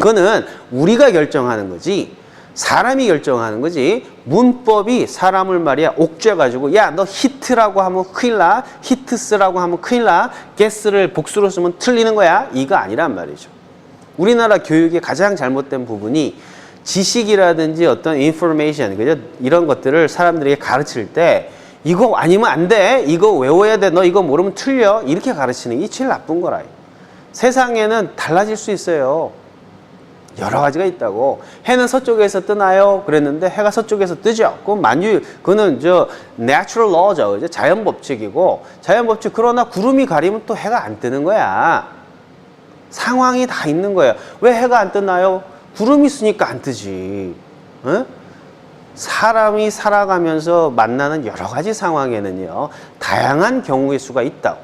그거는 우리가 결정하는 거지. 사람이 결정하는 거지. 문법이 사람을 말이야 옥죄가지고 야 너 히트라고 하면 큰일 나. 히트 쓰라고 하면 큰일 나. 게스를 복수로 쓰면 틀리는 거야. 이거 아니란 말이죠. 우리나라 교육의 가장 잘못된 부분이 지식이라든지 어떤 인포메이션 그죠? 이런 것들을 사람들에게 가르칠 때 이거 아니면 안 돼. 이거 외워야 돼. 너 이거 모르면 틀려. 이렇게 가르치는 게 제일 나쁜 거라. 세상에는 달라질 수 있어요. 여러 가지가 있다고. 해는 서쪽에서 뜨나요? 그랬는데 해가 서쪽에서 뜨죠. 그건 만유, 그거는 저 natural law죠. 그죠? 자연 법칙이고 자연 법칙 그러나 구름이 가리면 또 해가 안 뜨는 거야. 상황이 다 있는 거예요. 왜 해가 안 뜨나요? 구름이 있으니까 안 뜨지. 어? 사람이 살아가면서 만나는 여러 가지 상황에는요, 다양한 경우의 수가 있다고.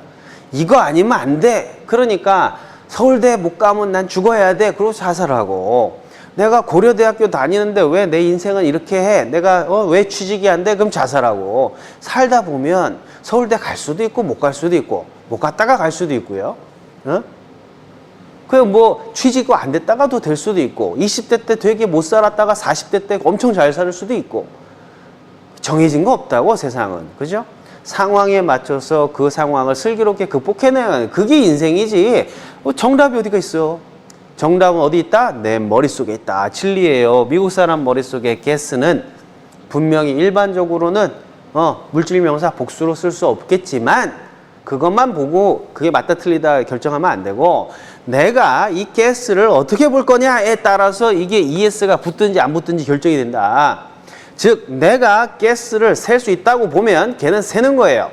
이거 아니면 안 돼. 그러니까 서울대 못 가면 난 죽어야 돼. 그러고 자살하고. 내가 고려대학교 다니는데 왜 내 인생은 이렇게 해? 내가 어, 왜 취직이 안 돼? 그럼 자살하고. 살다 보면 서울대 갈 수도 있고 못 갈 수도 있고 못 갔다가 갈 수도 있고요. 어? 그뭐 취직이 안 됐다가도 될 수도 있고 20대 때 되게 못 살았다가 40대 때 엄청 잘 살 수도 있고 정해진 거 없다고 세상은 그죠? 상황에 맞춰서 그 상황을 슬기롭게 극복해내야 하는 그게 인생이지. 뭐 정답이 어디가 있어? 정답은 어디 있다? 내 머릿속에 있다. 진리예요. 미국 사람 머릿속에 guess는 분명히 일반적으로는 어, 물질 명사 복수로 쓸 수 없겠지만 그것만 보고 그게 맞다 틀리다 결정하면 안 되고 내가 이 가스를 어떻게 볼 거냐에 따라서 이게 ES가 붙든지 안 붙든지 결정이 된다. 즉 내가 가스를 셀 수 있다고 보면 걔는 세는 거예요.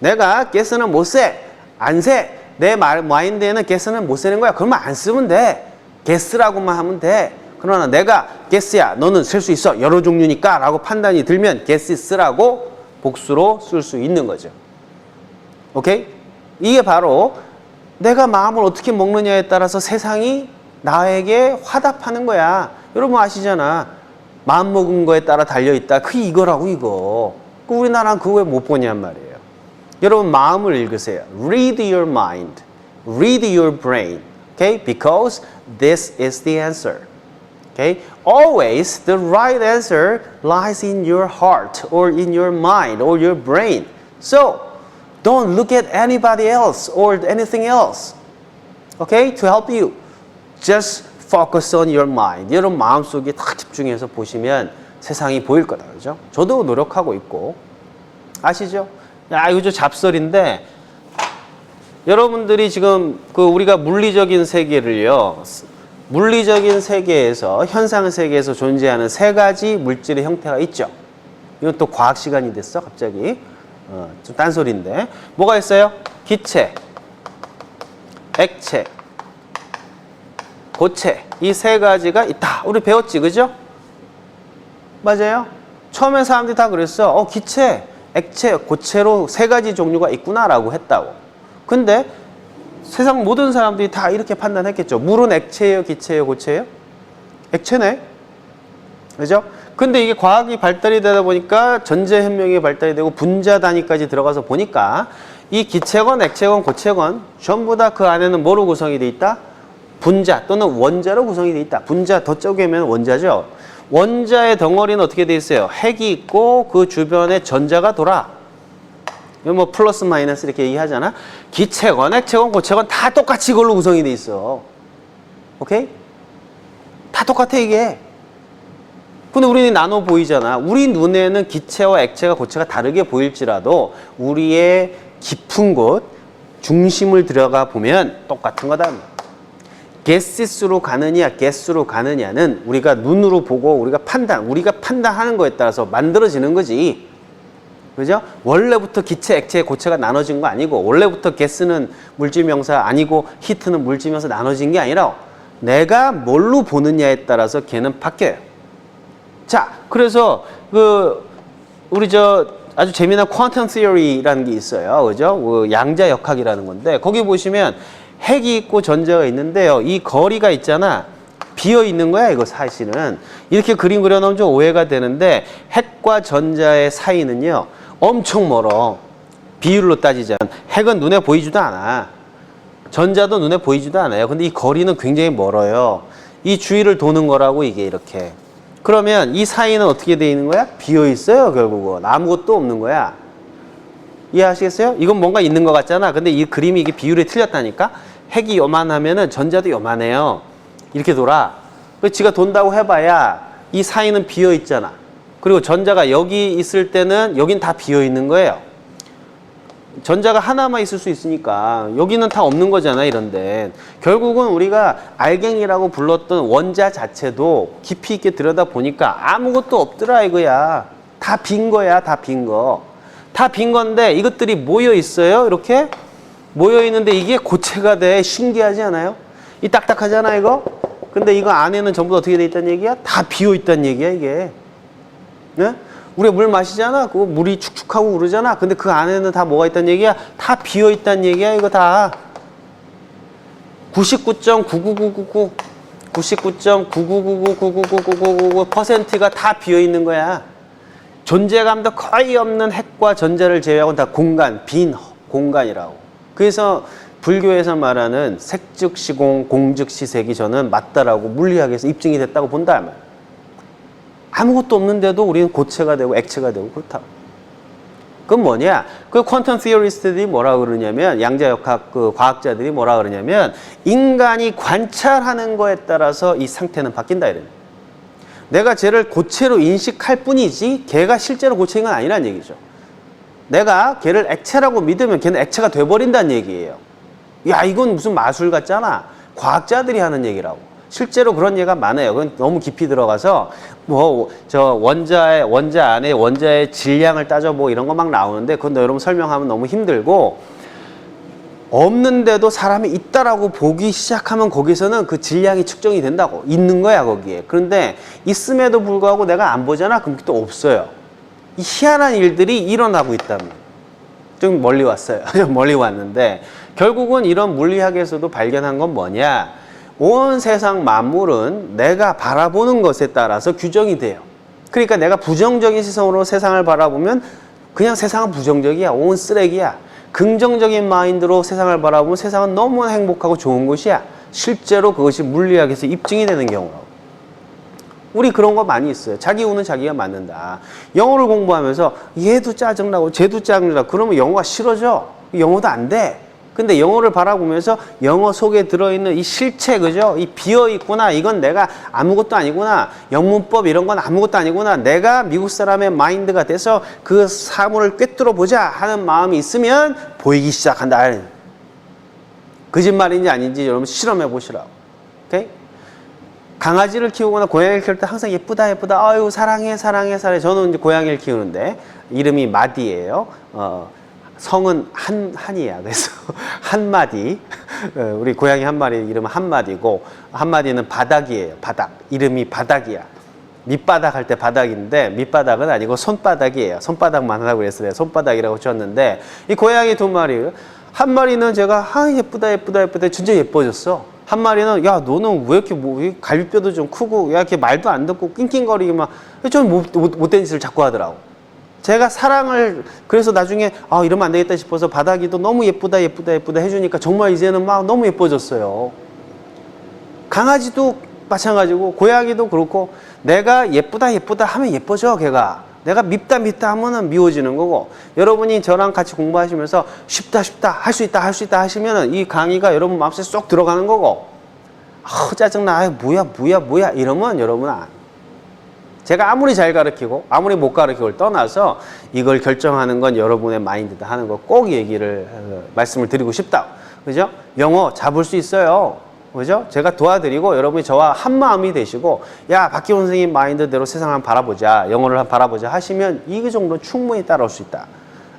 내가 가스는 못 세. 안 세. 내 말, 마인드에는 가스는 못 세는 거야. 그러면 안 쓰면 돼. 가스라고만 하면 돼. 그러나 내가 가스야. 너는 셀수 있어. 여러 종류니까 라고 판단이 들면 가스 쓰라고 복수로 쓸 수 있는 거죠. 오케이? 이게 바로 내가 마음을 어떻게 먹느냐에 따라서 세상이 나에게 화답하는 거야. 여러분 아시잖아. 마음 먹은 거에 따라 달려있다. 그 이거라고 이거. 그 우리나라는 그거 왜 못 보냔 말이에요. 여러분 마음을 읽으세요. Read your mind. Read your brain. Okay? Because this is the answer. Okay? Always the right answer lies in your heart or in your mind or your brain. So, don't look at anybody else or anything else. Okay? To help you. Just focus on your mind. 여러분 마음속에 딱 집중해서 보시면 세상이 보일 거다. 그죠? 저도 노력하고 있고. 아시죠? 야, 이거 좀 잡설인데 여러분들이 지금 그 우리가 물리적인 세계를요. 물리적인 세계에서 현상 세계에서 존재하는 세 가지 물질의 형태가 있죠. 이건 또 과학 시간이 됐어, 갑자기. 어, 좀 딴소리인데. 뭐가 있어요? 기체, 액체, 고체. 이 세 가지가 있다. 우리 배웠지, 그죠? 맞아요? 처음에 사람들이 다 그랬어. 어, 기체, 액체, 고체로 세 가지 종류가 있구나라고 했다고. 근데 세상 모든 사람들이 다 이렇게 판단했겠죠. 물은 액체예요, 기체예요, 고체예요? 액체네. 그죠? 근데 이게 과학이 발달이 되다 보니까 전자현명이 발달이 되고 분자 단위까지 들어가서 보니까 이 기체건 액체건 고체건 전부 다 그 안에는 뭐로 구성이 돼 있다? 분자 또는 원자로 구성이 돼 있다. 분자 더 쪼개면 원자죠. 원자의 덩어리는 어떻게 돼 있어요? 핵이 있고 그 주변에 전자가 돌아. 이거 뭐 플러스 마이너스 이렇게 얘기하잖아. 기체건 액체건 고체건 다 똑같이 이걸로 구성이 돼 있어. 오케이? 다 똑같아 이게. 근데 우리는 나눠 보이잖아. 우리 눈에는 기체와 액체가 고체가 다르게 보일지라도 우리의 깊은 곳, 중심을 들어가 보면 똑같은 거다. 게시스로 가느냐, 게스로 가느냐는 우리가 눈으로 보고 우리가 판단, 우리가 판단하는 거에 따라서 만들어지는 거지. 그죠? 원래부터 기체, 액체, 고체가 나눠진 거 아니고 원래부터 게스는 물질명사 아니고 히트는 물질명사 나눠진 게 아니라 내가 뭘로 보느냐에 따라서 걔는 바뀌어요. 자, 그래서 그 우리 저 아주 재미난 퀀텀 시어리라는 게 있어요. 그죠? 그 양자 역학이라는 건데 거기 보시면 핵이 있고 전자가 있는데요. 이 거리가 있잖아. 비어 있는 거야, 이거 사실은. 이렇게 그림 그려 놓으면 좀 오해가 되는데 핵과 전자의 사이는요. 엄청 멀어. 비율로 따지자면 핵은 눈에 보이지도 않아. 전자도 눈에 보이지도 않아요. 근데 이 거리는 굉장히 멀어요. 이 주위를 도는 거라고 이게 이렇게. 그러면 이 사이는 어떻게 돼 있는 거야? 비어 있어요, 결국은. 아무것도 없는 거야. 이해하시겠어요? 이건 뭔가 있는 것 같잖아. 근데 이 그림이 이게 비율이 틀렸다니까? 핵이 요만하면은 전자도 요만해요. 이렇게 돌아. 그 지가 돈다고 해봐야 이 사이는 비어 있잖아. 그리고 전자가 여기 있을 때는 여긴 다 비어 있는 거예요. 전자가 하나만 있을 수 있으니까 여기는 다 없는 거잖아 이런데 결국은 우리가 알갱이라고 불렀던 원자 자체도 깊이 있게 들여다 보니까 아무것도 없더라 이거야 다 빈 거야 다 빈거 다 빈 건데 이것들이 모여 있어요 이렇게 모여 있는데 이게 고체가 돼 신기하지 않아요 이 딱딱하잖아 이거 근데 이거 안에는 전부 다 어떻게 돼 있다는 얘기야 다 비어 있다는 얘기야 이게 네? 우리가 물 마시잖아. 그거 물이 축축하고 그러잖아. 근데 그 안에는 다 뭐가 있다는 얘기야? 다 비어 있다는 얘기야, 이거 다. 99.99999 99.999999999%가 다 비어 있는 거야. 존재감도 거의 없는 핵과 전자를 제외하고는 다 공간, 빈 공간이라고. 그래서 불교에서 말하는 색즉시공, 공즉시색이 저는 맞다라고 물리학에서 입증이 됐다고 본다 말. 아무것도 없는데도 우리는 고체가 되고 액체가 되고 그렇다. 그건 뭐냐? 그 퀀텀 티어리스트들이 뭐라 그러냐면 양자역학 그 과학자들이 뭐라 그러냐면 인간이 관찰하는 거에 따라서 이 상태는 바뀐다 이래요. 내가 쟤를 고체로 인식할 뿐이지 걔가 실제로 고체인 건 아니란 얘기죠. 내가 걔를 액체라고 믿으면 걔는 액체가 돼버린다는 얘기예요. 야 이건 무슨 마술 같잖아. 과학자들이 하는 얘기라고. 실제로 그런 예가 많아요. 그건 너무 깊이 들어가서 뭐 저 원자의 원자 안에 원자의 질량을 따져보고 이런 거 막 나오는데 그건 여러분 설명하면 너무 힘들고 없는데도 사람이 있다라고 보기 시작하면 거기서는 그 질량이 측정이 된다고 있는 거야 거기에. 그런데 있음에도 불구하고 내가 안 보잖아. 그럼 또 없어요. 이 희한한 일들이 일어나고 있다면 좀 멀리 왔어요. 좀 멀리 왔는데 결국은 이런 물리학에서도 발견한 건 뭐냐? 온 세상 만물은 내가 바라보는 것에 따라서 규정이 돼요. 그러니까 내가 부정적인 시선으로 세상을 바라보면 그냥 세상은 부정적이야. 온 쓰레기야. 긍정적인 마인드로 세상을 바라보면 세상은 너무 행복하고 좋은 곳이야. 실제로 그것이 물리학에서 입증이 되는 경우라고. 우리 그런 거 많이 있어요. 자기 운은 자기가 맞는다. 영어를 공부하면서 얘도 짜증나고 쟤도 짜증나고 그러면 영어가 싫어져. 영어도 안 돼. 근데 영어를 바라보면서 영어 속에 들어있는 이 실체, 그죠? 이 비어있구나. 이건 내가 아무것도 아니구나. 영문법 이런 건 아무것도 아니구나. 내가 미국 사람의 마인드가 돼서 그 사물을 꿰뚫어 보자 하는 마음이 있으면 보이기 시작한다. 거짓말인지 아닌지 여러분 실험해 보시라고. 오케이? 강아지를 키우거나 고양이를 키울 때 항상 예쁘다 예쁘다 아유 사랑해 사랑해 사랑해 저는 이제 고양이를 키우는데 이름이 마디예요 어, 성은 한 한이야 그래서 한마디. 어, 우리 고양이 한 마리 이름은 한마디고 한마디는 바닥이에요. 바닥. 이름이 바닥이야. 밑바닥 할 때 바닥인데 밑바닥은 아니고 손바닥이에요. 손바닥만 하라고 그랬어요. 손바닥이라고 지었는데 이 고양이 두 마리. 한 마리는 제가 아 예쁘다 예쁘다 예쁘다. 진짜 예뻐졌어. 한 마리는 야 너는 왜 이렇게 뭐이 갈비뼈도 좀 크고 야 이렇게 말도 안 듣고 낑낑거리기만 좀 못된 짓을 자꾸 하더라고 제가 사랑을 그래서 나중에 아 이러면 안 되겠다 싶어서 바닥이도 너무 예쁘다 예쁘다 예쁘다 해주니까 정말 이제는 막 너무 예뻐졌어요. 강아지도 마찬가지고 고양이도 그렇고 내가 예쁘다 예쁘다 하면 예뻐져 걔가. 내가 밉다 밉다 하면은 미워지는 거고. 여러분이 저랑 같이 공부하시면서 쉽다 쉽다 할 수 있다 할 수 있다 하시면은 이 강의가 여러분 마음속에 쏙 들어가는 거고. 아 짜증나. 아 뭐야 뭐야 뭐야. 이러면 여러분 안 제가 아무리 잘 가르치고 아무리 못 가르치고를 떠나서 이걸 결정하는 건 여러분의 마인드다 하는 거 꼭 얘기를 어, 말씀을 드리고 싶다 그죠 영어 잡을 수 있어요 그죠? 제가 도와드리고 여러분이 저와 한 마음이 되시고 야 박기훈 선생님 마인드대로 세상을 바라보자 영어를 바라보자 하시면 이 정도 충분히 따라올 수 있다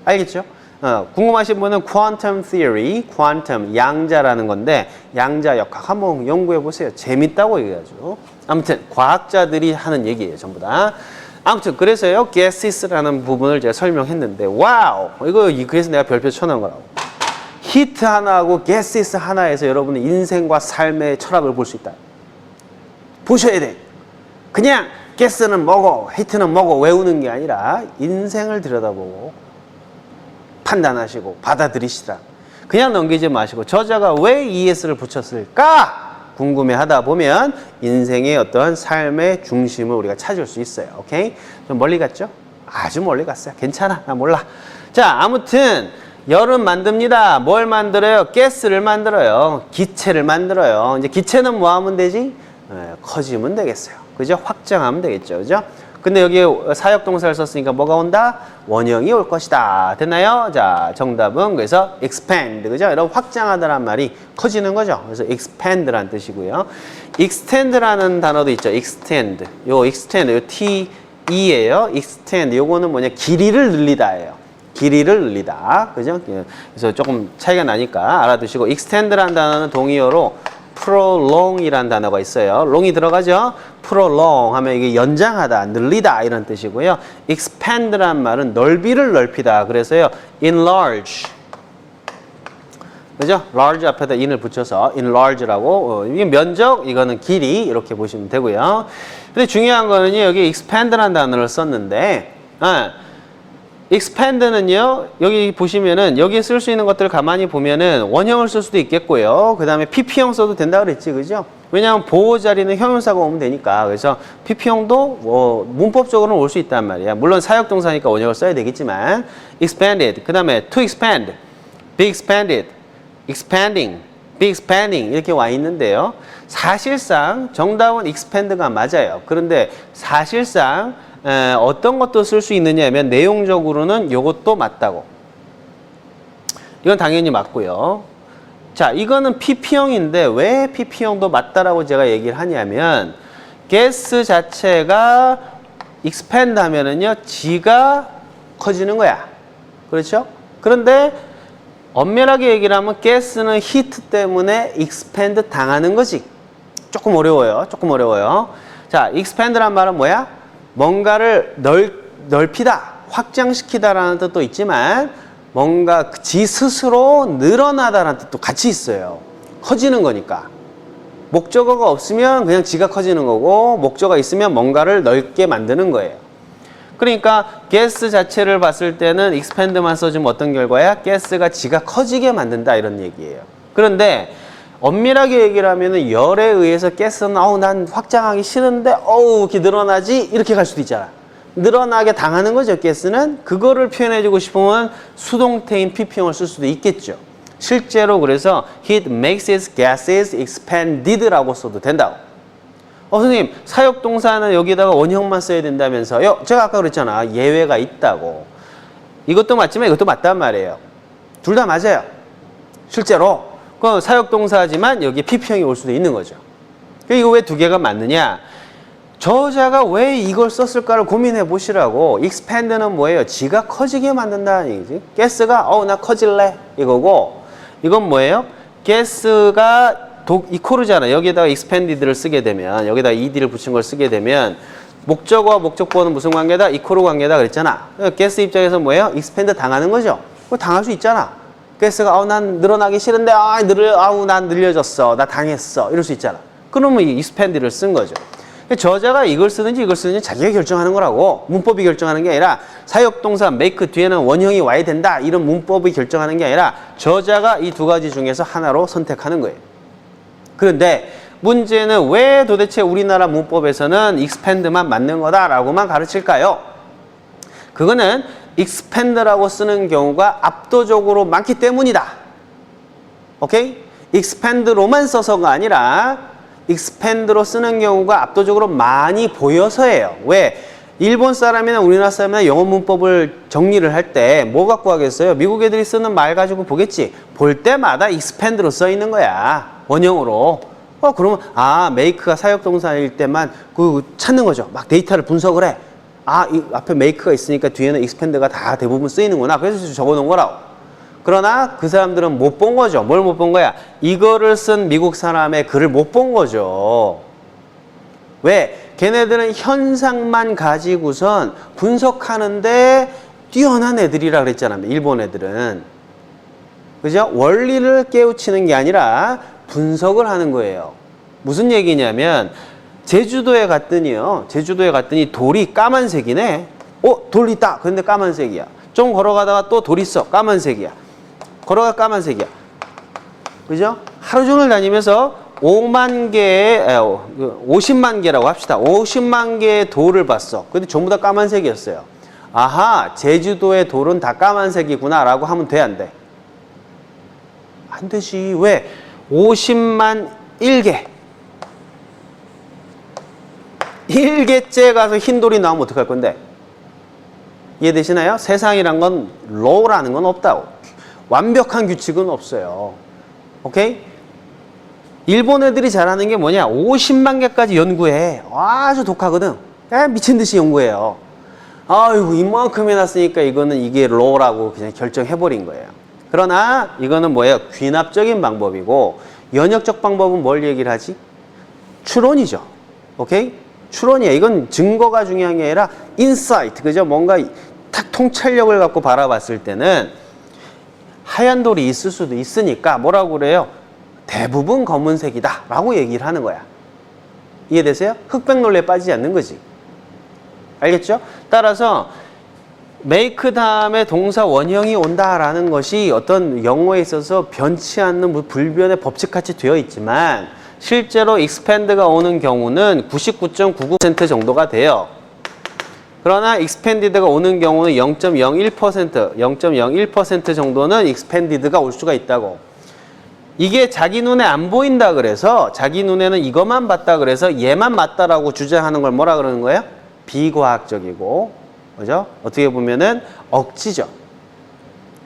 알겠죠? 어, 궁금하신 분은 quantum theory, quantum 양자라는 건데 양자 역학 한번 연구해 보세요. 재밌다고 얘기하죠. 아무튼 과학자들이 하는 얘기예요, 전부 다. 아무튼 그래서요, gases라는 부분을 제가 설명했는데 와우 이거 그래서 내가 별표 쳐놓은 거라고. 히트 하나하고 gases 하나에서 여러분의 인생과 삶의 철학을 볼 수 있다. 보셔야 돼. 그냥 가스는 뭐고 히트는 뭐고 외우는 게 아니라 인생을 들여다보고 판단하시고 받아들이시라. 그냥 넘기지 마시고 저자가 왜 ES를 붙였을까? 궁금해 하다 보면 인생의 어떤 삶의 중심을 우리가 찾을 수 있어요. 오케이? 좀 멀리 갔죠? 아주 멀리 갔어요. 괜찮아. 나 몰라. 자, 아무튼 열은 만듭니다. 뭘 만들어요? 가스를 만들어요. 기체를 만들어요. 이제 기체는 뭐 하면 되지? 예, 커지면 되겠어요. 그죠? 확장하면 되겠죠. 그죠? 근데 여기 사역 동사를 썼으니까 뭐가 온다? 원형이 올 것이다. 됐나요? 자, 정답은 그래서 expand. 그죠? 여러분 확장하다란 말이 커지는 거죠. 그래서 expand란 뜻이고요. extend라는 단어도 있죠. extend. 요 extend, 요 T E예요. extend. 요거는 뭐냐? 길이를 늘리다예요. 길이를 늘리다. 그죠? 예. 그래서 조금 차이가 나니까 알아두시고 extend라는 단어는 동의어로 prolong이라는 단어가 있어요. long이 들어가죠? prolong 하면 이게 연장하다, 늘리다 이런 뜻이고요. expand란 말은 넓이를 넓히다. 그래서요. enlarge 그죠? large 앞에다 in을 붙여서 enlarge라고 어, 이게 면적, 이거는 길이 이렇게 보시면 되고요. 근데 중요한 거는요. 여기 expand라는 단어를 썼는데 아, expand는요. 여기 보시면은 여기에 쓸 수 있는 것들을 가만히 보면은 원형을 쓸 수도 있겠고요. 그다음에 pp형 써도 된다 그랬지. 그죠? 왜냐하면 보호 자리는 형용사가 오면 되니까. 그래서 pp형도 뭐 문법적으로는 올 수 있단 말이야. 물론 사역 동사니까 원형을 써야 되겠지만 expanded. 그다음에 to expand. be expanded. expanding, be expanding 이렇게 와 있는데요. 사실상 정답은 expand가 맞아요. 그런데 사실상 에, 어떤 것도 쓸 수 있느냐면 내용적으로는 이것도 맞다고. 이건 당연히 맞고요. 자, 이거는 PP형인데 왜 PP형도 맞다라고 제가 얘기를 하냐면 가스 자체가 expand 하면은요, 지가 커지는 거야. 그렇죠? 그런데 엄밀하게 얘기를 하면 가스는 히트 때문에 expand 당하는 거지. 조금 어려워요. 조금 어려워요. 자, expand란 말은 뭐야? 뭔가를 넓, 넓히다, 확장시키다라는 뜻도 있지만 뭔가 지 스스로 늘어나다라는 뜻도 같이 있어요. 커지는 거니까. 목적어가 없으면 그냥 지가 커지는 거고 목적어가 있으면 뭔가를 넓게 만드는 거예요. 그러니까 가스 자체를 봤을 때는 expand만 써주면 어떤 결과야? 가스가 지가 커지게 만든다 이런 얘기예요. 그런데 엄밀하게 얘기를 하면은 열에 의해서 가스는 어우 난 확장하기 싫은데 어우 이렇게 늘어나지 이렇게 갈 수도 있잖아. 늘어나게 당하는 거죠 가스는 그거를 표현해주고 싶으면 수동태인 pp형을 쓸 수도 있겠죠. 실제로 그래서 heat makes its gases expanded라고 써도 된다고. 어, 선생님, 사역 동사는 여기다가 원형만 써야 된다면서요? 제가 아까 그랬잖아. 예외가 있다고. 이것도 맞지만 이것도 맞단 말이에요. 둘 다 맞아요. 실제로. 그 사역동사지만 여기 PP형이 올 수도 있는 거죠. 그 이거 왜 두 개가 맞느냐? 저자가 왜 이걸 썼을까를 고민해 보시라고. expand는 뭐예요? 지가 커지게 만든다는 얘기지. 가스가 어 나 커질래 이거고 이건 뭐예요? 가스가 독 이코르잖아. 여기에다가 expanded를 쓰게 되면 여기다 ed를 붙인 걸 쓰게 되면 목적어와 목적보는 무슨 관계다? 이코르 관계다 그랬잖아. 가스 입장에서 뭐예요? expand 당하는 거죠. 당할 수 있잖아. 가스가 어난 늘어나기 싫은데 아 늘어 아우 난 늘려졌어. 나 당했어. 이럴 수 있잖아. 그러면 이 expand를 쓴 거죠. 저자가 이걸 쓰든지 이걸 쓰든지 자기가 결정하는 거라고 문법이 결정하는 게 아니라 사역동사 make 뒤에는 원형이 와야 된다 이런 문법이 결정하는 게 아니라 저자가 이 두 가지 중에서 하나로 선택하는 거예요. 그런데 문제는 왜 도대체 우리나라 문법에서는 expand만 맞는 거다라고만 가르칠까요? 그거는 expand라고 쓰는 경우가 압도적으로 많기 때문이다. 오케이? expand로만 써서가 아니라 expand로 쓰는 경우가 압도적으로 많이 보여서예요. 왜? 일본 사람이나 우리나라 사람이나 영어 문법을 정리를 할 때 뭐 갖고 하겠어요? 미국 애들이 쓰는 말 가지고 보겠지. 볼 때마다 expand로 써 있는 거야. 원형으로. 어, 그러면, 아, make가 사역 동사일 때만 그 찾는 거죠. 막 데이터를 분석을 해. 아, 이 앞에 make가 있으니까 뒤에는 expand가 다 대부분 쓰이는구나. 그래서 적어 놓은 거라고. 그러나 그 사람들은 못 본 거죠. 뭘 못 본 거야? 이거를 쓴 미국 사람의 글을 못 본 거죠. 왜? 걔네들은 현상만 가지고선 분석하는데 뛰어난 애들이라 그랬잖아요. 일본 애들은. 그죠? 원리를 깨우치는 게 아니라 분석을 하는 거예요. 무슨 얘기냐면 제주도에 갔더니요. 제주도에 갔더니 돌이 까만색이네. 어, 돌 있다. 근데 까만색이야. 좀 걸어가다가 또 돌 있어. 까만색이야. 걸어가 까만색이야. 그죠? 하루 종일 다니면서 5만 개의, 에, 어, 그 50만 개라고 합시다. 50만 개의 돌을 봤어. 근데 전부 다 까만색이었어요. 아하, 제주도의 돌은 다 까만색이구나 라고 하면 돼, 안 돼? 안 되지. 왜? 50만 1개. 1개째 가서 흰 돌이 나오면 어떡할 건데? 이해되시나요? 세상이란 건 로우라는 건 없다고. 완벽한 규칙은 없어요. 오케이? 일본 애들이 잘하는 게 뭐냐? 50만 개까지 연구해. 아주 독하거든. 야, 미친 듯이 연구해요. 아이고, 이만큼 해놨으니까 이거는 이게 로우라고 그냥 결정해버린 거예요. 그러나 이거는 뭐예요? 귀납적인 방법이고, 연역적 방법은 뭘 얘기를 하지? 추론이죠. 오케이? 추론이에요. 이건 증거가 중요한 게 아니라 인사이트, 그죠? 뭔가 탁 통찰력을 갖고 바라봤을 때는 하얀 돌이 있을 수도 있으니까 뭐라고 그래요? 대부분 검은색이다 라고 얘기를 하는 거야. 이해되세요? 흑백 논리에 빠지지 않는 거지. 알겠죠? 따라서 make 다음에 동사 원형이 온다라는 것이 어떤 영어에 있어서 변치 않는 뭐 불변의 법칙같이 되어 있지만 실제로 expand가 오는 경우는 99.99% 정도가 돼요. 그러나 expanded가 오는 경우는 0.01%, 0.01% 정도는 expanded가 올 수가 있다고. 이게 자기 눈에 안 보인다 그래서 자기 눈에는 이것만 봤다 그래서 얘만 맞다라고 주장하는 걸 뭐라 그러는 거예요? 비과학적이고 그죠? 어떻게 보면은 억지죠.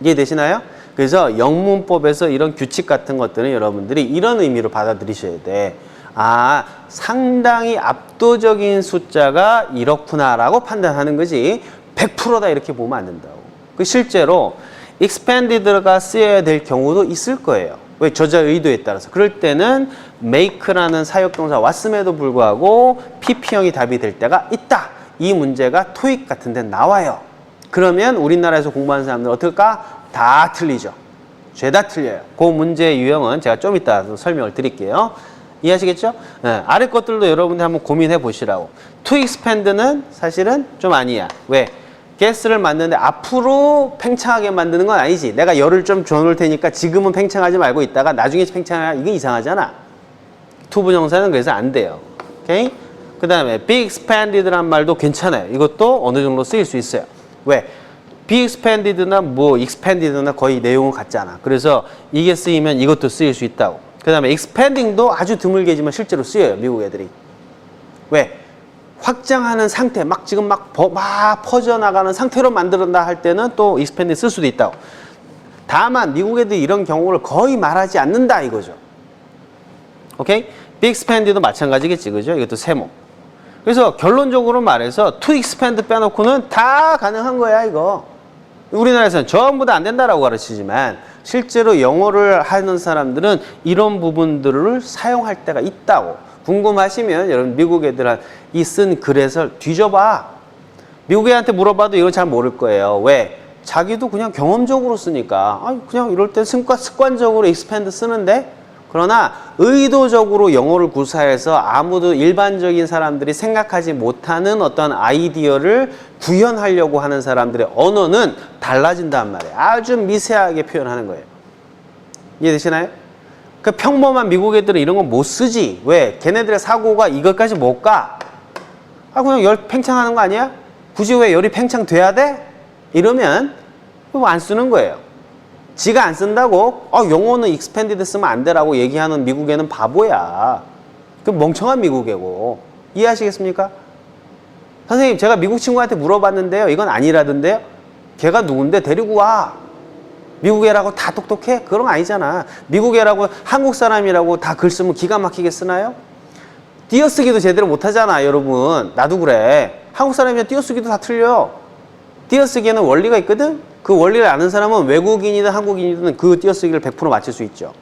이해되시나요? 그래서 영문법에서 이런 규칙 같은 것들은 여러분들이 이런 의미로 받아들이셔야 돼. 아, 상당히 압도적인 숫자가 이렇구나라고 판단하는 거지. 100%다 이렇게 보면 안 된다고. 그 실제로 expanded가 쓰여야 될 경우도 있을 거예요. 왜 저자 의도에 따라서. 그럴 때는 make라는 사역동사 왔음에도 불구하고 PP형이 답이 될 때가 있다. 이 문제가 토익 같은 데 나와요. 그러면 우리나라에서 공부하는 사람들 어떨까? 다 틀리죠. 죄다 틀려요. 그 문제의 유형은 제가 좀 이따 설명을 드릴게요. 이해하시겠죠? 네, 아래 것들도 여러분들 한번 고민해 보시라고. to expand는 사실은 좀 아니야. 왜? 가스를 만드는데 앞으로 팽창하게 만드는 건 아니지. 내가 열을 좀 줘놓을 테니까 지금은 팽창하지 말고 있다가 나중에 팽창하 이거 이상하잖아. 투부정사는 그래서 안 돼요. 오케이? 그 다음에 be expanded란 말도 괜찮아요. 이것도 어느 정도 쓰일 수 있어요. 왜? Expanded나 뭐 expanded나 거의 내용은 같잖아. 그래서 이게 쓰이면 이것도 쓰일 수 있다고. 그 다음에 expanding도 아주 드물게지만 실제로 쓰여요. 미국 애들이. 왜? 확장하는 상태, 막 지금 막, 버- 막 퍼져나가는 상태로 만들었다 할 때는 또 expand 쓸 수도 있다고. 다만 미국 애들이 이런 경우를 거의 말하지 않는다 이거죠. 오케이? expand도 마찬가지겠지, 그죠? 이것도 세모. 그래서 결론적으로 말해서 expand 빼놓고는 다 가능한 거야, 이거. 우리나라에서는 전부 다 안 된다라고 가르치지만 실제로 영어를 하는 사람들은 이런 부분들을 사용할 때가 있다고. 궁금하시면 여러분 미국 애들 이 쓴 글에서 뒤져봐. 미국 애한테 물어봐도 이건 잘 모를 거예요. 왜? 자기도 그냥 경험적으로 쓰니까 아 그냥 이럴 때 습관, 습관적으로 expand 쓰는데 그러나 의도적으로 영어를 구사해서 아무도 일반적인 사람들이 생각하지 못하는 어떤 아이디어를 구현하려고 하는 사람들의 언어는 달라진단 말이에요. 아주 미세하게 표현하는 거예요. 이해되시나요? 그 평범한 미국 애들은 이런 거못 쓰지. 왜? 걔네들의 사고가 이것까지 못 가. 아, 그냥 열 팽창하는 거 아니야? 굳이 왜 열이 팽창돼야 돼? 이러면 안 쓰는 거예요. 지가 안 쓴다고 어, 영어는 expanded 쓰면 안 되라고 얘기하는 미국애는 바보야. 그 멍청한 미국애고. 이해하시겠습니까? 선생님, 제가 미국 친구한테 물어봤는데요. 이건 아니라던데요. 걔가 누군데 데리고 와. 미국 애라고 다 똑똑해? 그런 거 아니잖아. 미국 애라고 한국 사람이라고 다 글 쓰면 기가 막히게 쓰나요? 띄어쓰기도 제대로 못하잖아, 여러분. 나도 그래. 한국 사람이면 띄어쓰기도 다 틀려. 띄어쓰기에는 원리가 있거든? 그 원리를 아는 사람은 외국인이든 한국인이든 그 띄어쓰기를 100% 맞출 수 있죠.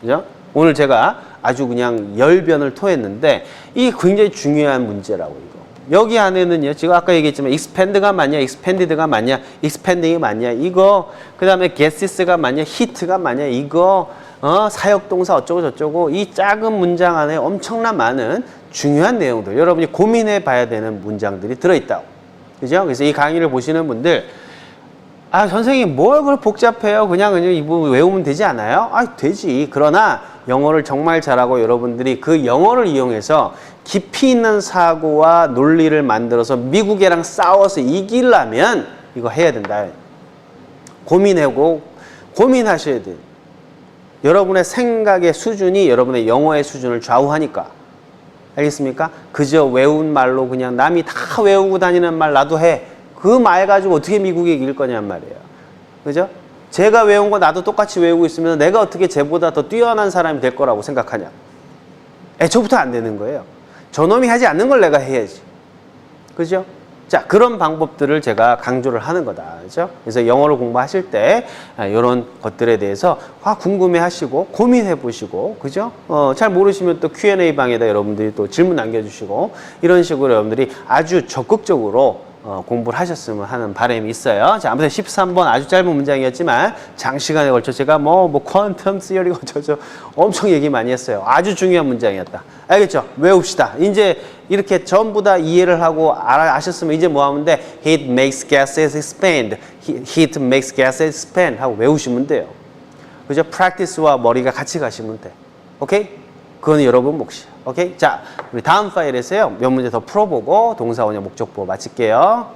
그죠? 오늘 제가 아주 그냥 열변을 토했는데 이 굉장히 중요한 문제라고 이거. 여기 안에는요. 지금 아까 얘기했지만 expand가 맞냐, expanded가 맞냐, expanding이 맞냐 이거. 그다음에 gasses가 맞냐, heat가 맞냐 이거. 어, 사역동사 어쩌고 저쩌고 이 작은 문장 안에 엄청난 많은 중요한 내용들 여러분이 고민해 봐야 되는 문장들이 들어있다고. 그죠? 그래서 이 강의를 보시는 분들 아, 선생님, 뭘 그걸 복잡해요? 그냥, 그냥 이거 외우면 되지 않아요? 아, 되지. 그러나 영어를 정말 잘하고 여러분들이 그 영어를 이용해서 깊이 있는 사고와 논리를 만들어서 미국애랑 싸워서 이기려면 이거 해야 된다. 고민하고, 고민하셔야 돼요. 여러분의 생각의 수준이 여러분의 영어의 수준을 좌우하니까. 알겠습니까? 그저 외운 말로 그냥 남이 다 외우고 다니는 말 나도 해. 그 말 가지고 어떻게 미국에 이길 거냔 말이에요. 그죠? 제가 외운 거 나도 똑같이 외우고 있으면 내가 어떻게 쟤보다 더 뛰어난 사람이 될 거라고 생각하냐. 애초부터 안 되는 거예요. 저놈이 하지 않는 걸 내가 해야지. 그죠? 자, 그런 방법들을 제가 강조를 하는 거다. 그죠? 그래서 영어를 공부하실 때, 아, 이런 것들에 대해서 아, 궁금해 하시고, 고민해 보시고, 그죠? 어, 잘 모르시면 또 Q&A 방에다 여러분들이 또 질문 남겨주시고, 이런 식으로 여러분들이 아주 적극적으로 어, 공부를 하셨으면 하는 바람이 있어요. 자, 아무튼 13번 아주 짧은 문장이었지만 장시간에 걸쳐 제가 뭐, 뭐, 퀀텀 시어리가 어쩌죠. 엄청 얘기 많이 했어요. 아주 중요한 문장이었다. 알겠죠? 외웁시다. 이제 이렇게 전부 다 이해를 하고 알아, 아셨으면 이제 뭐 하면 돼? Heat makes gases expand. He- Heat makes gases expand. 하고 외우시면 돼요. 그죠? practice와 머리가 같이 가시면 돼. 오케이? 그건 여러분 몫이야. 오케이? 자, 우리 다음 파일에서요. 몇 문제 더 풀어보고 동사 원형 목적보 마칠게요.